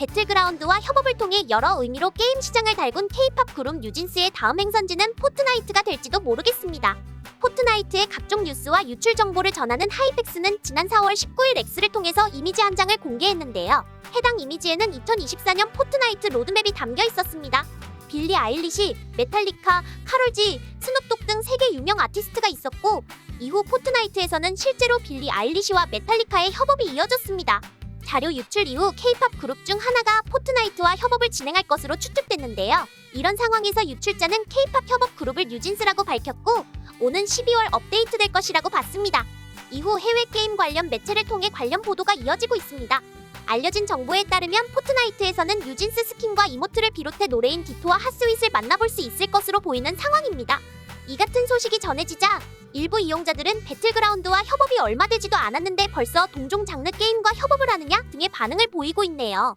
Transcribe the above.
배틀그라운드와 협업을 통해 여러 의미로 게임 시장을 달군 K-팝 그룹 뉴진스의 다음 행선지는 포트나이트가 될지도 모르겠습니다. 포트나이트의 각종 뉴스와 유출 정보를 전하는 하이펙스는 지난 4월 19일 X를 통해서 이미지 한 장을 공개했는데요. 해당 이미지에는 2024년 포트나이트 로드맵이 담겨 있었습니다. 빌리 아일리시, 메탈리카, 카롤지, 스눕독 등 세계 유명 아티스트가 있었고 이후 포트나이트에서는 실제로 빌리 아일리시와 메탈리카의 협업이 이어졌습니다. 자료 유출 이후 K-팝 그룹 중 하나가 포트나이트와 협업을 진행할 것으로 추측됐는데요. 이런 상황에서 유출자는 K-팝 협업 그룹을 뉴진스라고 밝혔고 오는 12월 업데이트될 것이라고 봤습니다. 이후 해외 게임 관련 매체를 통해 관련 보도가 이어지고 있습니다. 알려진 정보에 따르면 포트나이트에서는 뉴진스 스킨과 이모트를 비롯해 노래인 디토와 핫스윗을 만나볼 수 있을 것으로 보이는 상황입니다. 이 같은 소식이 전해지자 일부 이용자들은 배틀그라운드와 협업이 얼마 되지도 않았는데 벌써 동종 장르 게임과 협업을 하느냐 등의 반응을 보이고 있네요.